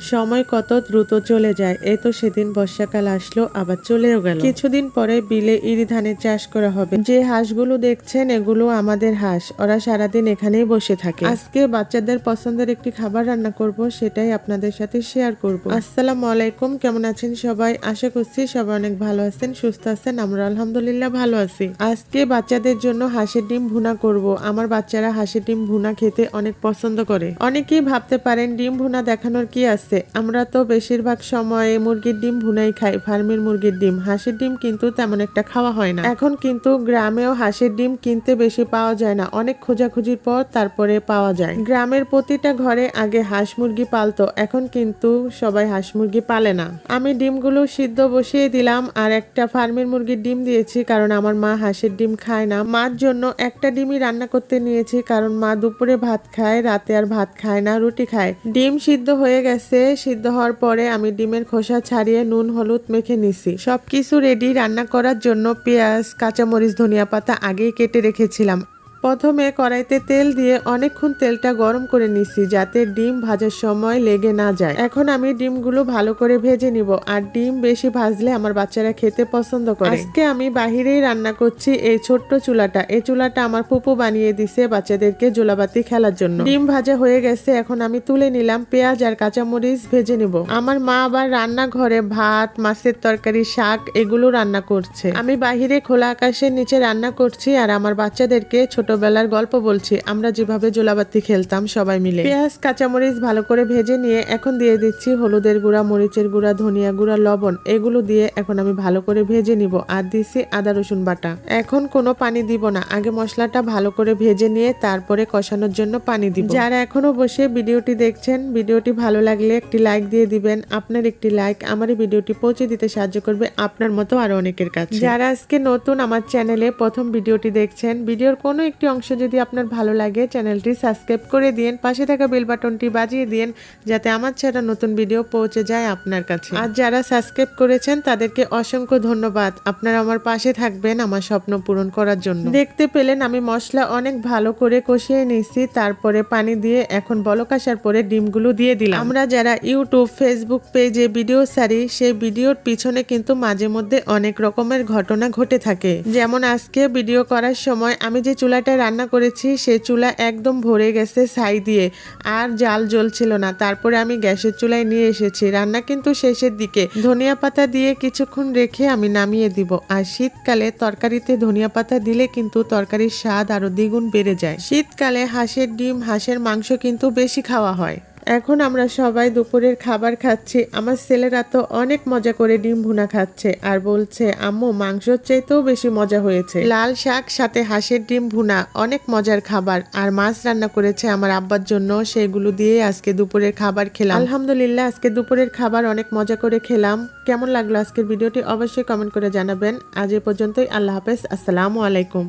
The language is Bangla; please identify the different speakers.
Speaker 1: সময় কত দ্রুত চলে যায় এই তো সেদিন বর্ষাকাল আসলো, আবার চলেও গেল। কিছুদিন পরে বিলে ইরি ধানের চাষ করা হবে। যে হাঁসগুলো দেখছেন, এগুলো আমাদের হাঁস। ওরা সারাদিন এখানেই বসে থাকে। আজকে বাচ্চাদের পছন্দের একটি খাবার রান্না করব, সেটাই আপনাদের সাথে শেয়ার করব। আসসালামু আলাইকুম, কেমন আছেন সবাই? আশা করছি সবাই অনেক ভালো আছেন, সুস্থ আছেন, আমরা আলহামদুলিল্লাহ ভালো আছি। আজকে বাচ্চাদের জন্য হাঁসের ডিম ভুনা করব। আমার বাচ্চারা হাঁসের ডিম ভুনা খেতে অনেক পছন্দ করে। অনেকেই ভাবতে পারেন ডিম ভুনা দেখানোর কি আছে? আমরা তো বেশিরভাগ সময়ে মুরগির ডিম ভুনাই খাই, ফার্মের মুরগির ডিম। হাঁসের ডিম কিন্তু তেমন একটা খাওয়া হয় না। এখন কিন্তু গ্রামেও হাঁসের ডিম কিনতে বেশি পাওয়া যায় না। অনেক খোঁজাখুঁজির পর তারপরে পাওয়া যায়। গ্রামের প্রতিটা ঘরে আগে হাঁস মুরগি পালতো। এখন কিন্তু সবাই হাঁস মুরগি পালে না। আমি ডিমগুলো সিদ্ধ বসিয়ে দিলাম আর একটা ফার্মের মুরগির ডিম দিয়েছি কারণ আমার মা হাঁসের ডিম খায় না। মার জন্য একটা ডিমই রান্না করতে নিয়েছি কারণ মা দুপুরে ভাত খায়, রাতে আর ভাত খায় না, রুটি খায়। ডিম সিদ্ধ হয়ে গেছে সিদ্ধ হওয়ার পরে আমি ডিমের খোসা ছাড়িয়ে নুন, হলুদ মেখে নিছি। সবকিছু রেডি রান্না করার জন্য পেঁয়াজ, কাঁচামরিচ, ধনিয়া পাতা আগেই কেটে রেখেছিলাম। প্রথমে কড়াইতে তেল দিয়ে অনেকক্ষণ তেলটা গরম করে নিছি যাতে ডিম ভাজার সময় লেগে না যায়। এখন আমি ডিমগুলো ভালো করে ভেজে নিব আর ডিম বেশি ভাজলে আমার বাচ্চারা খেতে পছন্দ করে। আজকে আমি বাহিরেই রান্না করছি এই ছোট্ট চুলাটা। এই চুলাটা আমার ফুপু বানিয়ে দিছে বাচ্চাদেরকে জোলাবাতি খেলার জন্য। ডিম ভাজা হয়ে গেছে, এখন আমি তুলে নিলাম পেঁয়াজ আর কাঁচামরিচ ভেজে নিব। আমার মা আবার রান্নাঘরে ভাত, মাছের তরকারি, শাক এগুলো রান্না করছে। আমি বাহিরে খোলা আকাশের নিচে রান্না করছি আর আমার বাচ্চাদেরকে ছোটবেলার গল্প বলছি, আমরা যেভাবে জোলাবাতি খেলতাম সবাই মিলে। পেঁয়াজ, কাঁচামরিচ ভালো করে ভেজে নিয়ে এখন দিয়ে দিচ্ছি হলুদের গুঁড়া, মরিচের গুঁড়া, ধনিয়া গুঁড়া, লবণ। এগুলো দিয়ে এখন আমি ভালো করে ভেজে নিব আর দিচ্ছি আদা, রসুন বাটা। এখন কোনো পানি দিব না, আগে মশলাটা ভালো করে ভেজে নিয়ে তারপরে কষানোর জন্য পানি দিব। যারা এখনও বসে ভিডিওটি দেখছেন, ভিডিওটি ভালো লাগলে একটি লাইক দিয়ে দিবেন। আপনার একটি লাইক আমার ভিডিওটি পৌঁছে দিতে সাহায্য করবে আপনার মতো আরও অনেকের কাছে। যারা আজকে নতুন আমার চ্যানেলে প্রথম ভিডিওটি দেখছেন, ভিডিওর কোনো একটি অংশ যদি আপনার ভালো লাগে, চ্যানেলটি সাবস্ক্রাইব করে দিন, পাশে থাকা বেল বাটনটি বাজিয়ে দিন, যাতে আমার ছাড়া নতুন ভিডিও পৌঁছে যায় আপনার কাছে। আর যারা সাবস্ক্রাইব করেছেন, তাদেরকে অসংখ্য ধন্যবাদ। আপনারা আমার পাশে থাকবেন আমার স্বপ্ন পূরণ করার জন্য। দেখতে পেলেন আমি মশলা অনেক ভালো করে কষিয়ে নিয়েছি, তারপরে পানি দিয়ে এখন বলক আসার পরে ডিমগুলো দিয়ে দিলাম। আমরা যারা ইউটিউব, ফেসবুক পেজে ভিডিও সারি, সেই ভিডিওর পিছনে কিন্তু মাঝে মধ্যে অনেক রকমের ঘটনা ঘটে থাকে। যেমন আজকে ভিডিও করার সময় আমি যে চুলাটায় রান্না করেছি, সে চুলা একদম ভরে গেছে ছাই দিয়ে। আর জাল জ্বলছিল না। তারপরে আমি গ্যাসের চুলায় নিয়ে এসেছি। রান্না কিন্তু শেষের দিকে। ধনিয়া পাতা দিয়ে কিছুক্ষণ রেখে আমি নামিয়ে দিব। আর শীতকালে তরকারিতে ধনিয়া পাতা দিলে কিন্তু তরকারির স্বাদ আরও দ্বিগুণ বেড়ে যায়। শীতকালে হাঁসের ডিম, হাঁসের মাংস কিন্তু বেশি খাওয়া হয়। এখন আমরা সবাই দুপুরের খাবার খাচ্ছি। আমার ছেলেরা তো অনেক মজা করে ডিম ভুনা খাচ্ছে আর বলছে, আম্মু, মাংসর চাইতেও বেশি মজা হয়েছে। লাল শাক, সাথে হাঁসের ডিম ভুনা, অনেক মজার খাবার। আর মাছ রান্না করেছে আমার আব্বার জন্য, সেগুলো দিয়ে আজকে দুপুরের খাবার খেলাম। আলহামদুলিল্লাহ, আজকে দুপুরের খাবার অনেক মজা করে খেলাম। কেমন লাগল আজকের ভিডিওটি অবশ্যই কমেন্ট করে জানাবেন। আজ এ পর্যন্তই, আল্লাহ হাফেজ, আসসালামু আলাইকুম।